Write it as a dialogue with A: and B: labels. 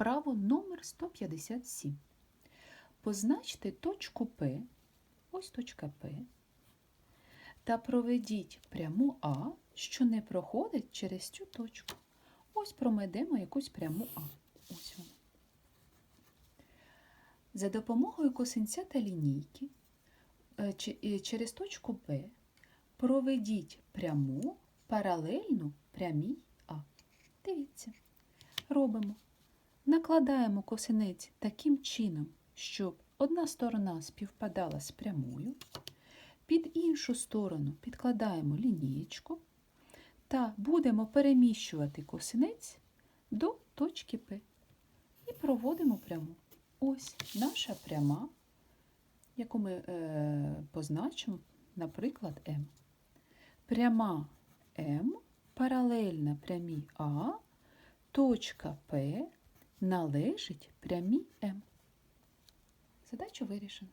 A: Вправу номер 157. Позначте точку П, ось точка П, та проведіть пряму А, що не проходить через цю точку. Ось промедемо якусь пряму А. Ось вона. За допомогою косинця та лінійки е, е, через точку П проведіть пряму паралельну прямій А. Дивіться. Робимо. Накладаємо косинець таким чином, щоб одна сторона співпадала з прямою. Під іншу сторону підкладаємо лінієчку та будемо переміщувати косинець до точки П. І проводимо пряму. Ось наша пряма, яку ми е, позначимо, наприклад, М. Пряма М паралельна прямій А, точка П належить прямій М. Задачу вирішено.